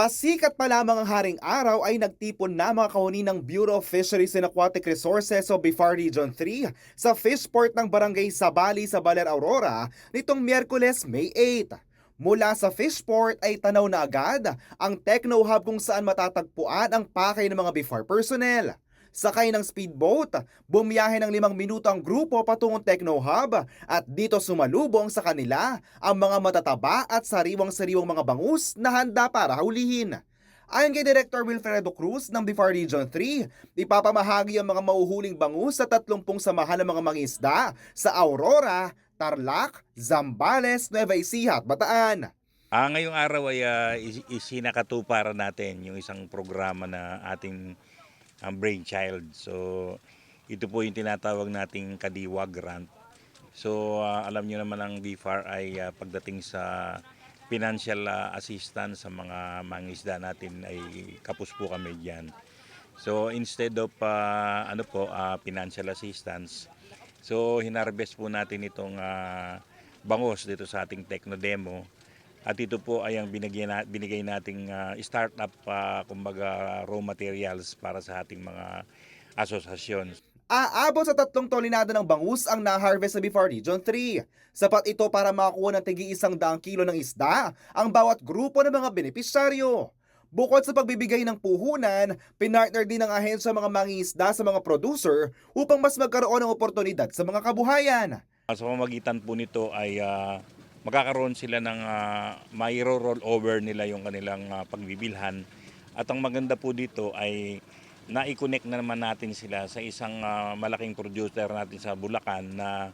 Pasikat pa lamang ang haring araw ay nagtipon na mga kahuni ng Bureau of Fisheries and Aquatic Resources o BIFAR Region 3 sa fishport ng Barangay Sabali sa Baler Aurora nitong Miyerkules, May 8. Mula sa fishport ay tanaw na agad ang Techno Hub kung saan matatagpuan ang pakay ng mga BIFAR personnel. Sakay ng speedboat, bumiyahe ng limang minuto ang grupo patungong Techno Hub at dito sumalubong sa kanila ang mga matataba at sariwang-sariwang mga bangus na handa para hulihin. Ayon kay Director Wilfredo Cruz ng BIFAR Region 3, ipapamahagi ang mga mauhuling bangus sa 30 samahan ng mga mangisda sa Aurora, Tarlac, Zambales, Nueva Ecija at Bataan. Ah, ngayong araw ay uh, isinakatuparan natin yung isang programa na ating ang brainchild. So, ito po yung tinatawag nating Kadiwa Grant. So, ah, alam niyo naman ang BFAR ay ah, pagdating sa financial ah, assistance sa mga mangisda natin ay kapos po kami diyan. So, instead of ah, ano po, ah, financial assistance, so hinarvest po natin itong ah, bangos dito sa ating Techno Demo. At ito po ay ang binigay, na, binigay nating ah, startup ah, kumbaga raw materials para sa ating mga asosasyon. Aabot sa tatlong tolinada ng bangus ang na-harvest sa BIFAR Region 3. Sapat ito para makakuha ng tigi isang daang kilo ng isda ang bawat grupo ng mga benepisyaryo. Bukod sa pagbibigay ng puhunan, pinartner din ng ahensya mga mangingisda sa mga producer upang mas magkaroon ng oportunidad sa mga kabuhayan. Sa pamagitan po nito ay ah, magkakaroon sila ng uh, roll over nila yung kanilang ah, pagbibilhan. At ang maganda po dito ay na-connect na naman natin sila sa isang ah, malaking producer natin sa Bulacan na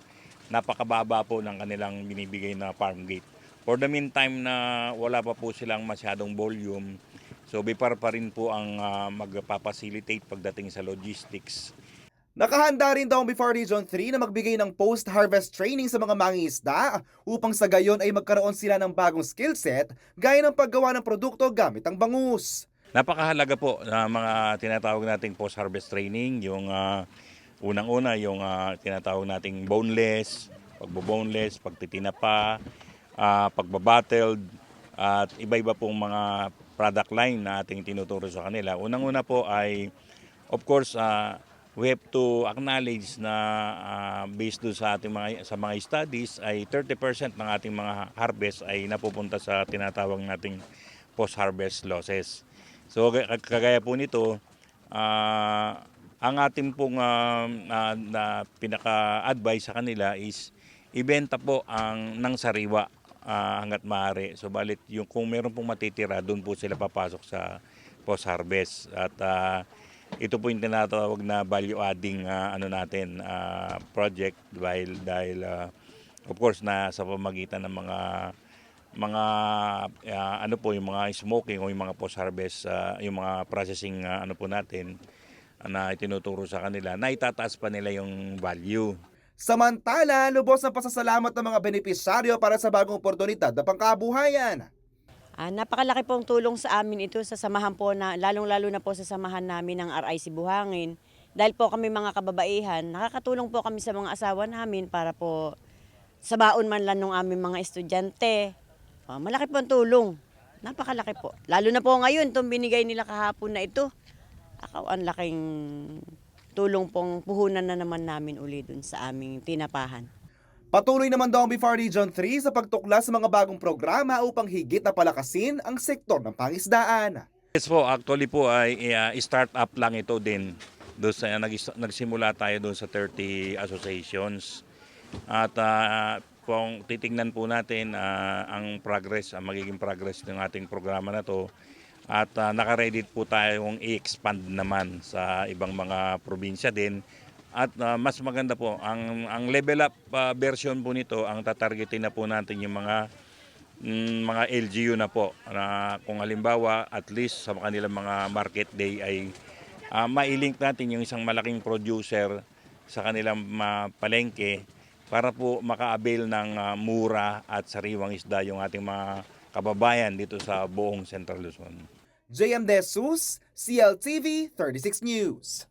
napakababa po ng kanilang binibigay na farm gate. For the meantime na wala pa po silang masyadong volume, so Bipar pa rin po ang ah, magpapacilitate pagdating sa logistics. Nakahanda rin daw ang BIFAR Region 3 na magbigay ng post-harvest training sa mga mangingisda upang sa gayon ay magkaroon sila ng bagong skill set gaya ng paggawa ng produkto gamit ang bangus. Napakahalaga po na mga tinatawag nating post-harvest training, yung ah, unang-una yung ah, tinatawag nating boneless, pagbo-boneless, pagtitinapa, uh, pagbabattled, at iba-iba pong mga product line na ating tinuturo sa kanila. Unang-una po ay, of course, ah, we have to acknowledge na ah, based do sa ating mga sa mga studies ay 30% ng ating mga harvest ay napupunta sa tinatawag nating post-harvest losses. So kag- kagaya po nito, ah, ang ating pong ah, na, na pinaka-advise sa kanila is ibenta po ang ng sariwa ah, hanggat maaari. So balit yung kung meron pong matitira, doon po sila papasok sa post-harvest at ah, ito po yung tinatawag na value adding ah, ano natin ah, project dahil dahil ah, of course na sa pamagitan ng mga mga ah, ano po yung mga smoking o yung mga post harvest yung mga processing ah, ano po natin na itinuturo sa kanila na itataas pa nila yung value. Samantala, lubos ang pasasalamat ng mga benepisyaryo para sa bagong oportunidad na pangkabuhayan. Ah, napakalaki pong tulong sa amin ito sa samahan po na lalong-lalo na po sa samahan namin ng RIC Buhangin. Dahil po kami mga kababaihan, nakakatulong po kami sa mga asawa namin para po sa baon man lang ng aming mga estudyante. Ah, malaki po ang tulong. Napakalaki po. Lalo na po ngayon, itong binigay nila kahapon na ito. Ako, ang laking tulong pong puhunan na naman namin uli dun sa aming tinapahan. Patuloy naman daw ang BIFAR Region 3 sa pagtuklas sa mga bagong programa upang higit na palakasin ang sektor ng pangisdaan. Yes po, actually po ay uh, start-up lang ito din. Doon sa, nag, nagsimula tayo doon sa 30 associations. At uh, kung titingnan po natin uh, ang progress, ang magiging progress ng ating programa na to, at uh, nakaready po tayong i-expand naman sa ibang mga probinsya din. At uh, mas maganda po, ang, ang level up uh, version po nito, ang tatargetin na po natin yung mga mm, mga LGU na po na kung halimbawa at least sa kanilang mga market day ay uh, mailink natin yung isang malaking producer sa kanilang uh, palengke para po maka-avail ng uh, mura at sariwang isda yung ating mga kababayan dito sa buong Central Luzon. JM De Jesus, CLTV 36 News.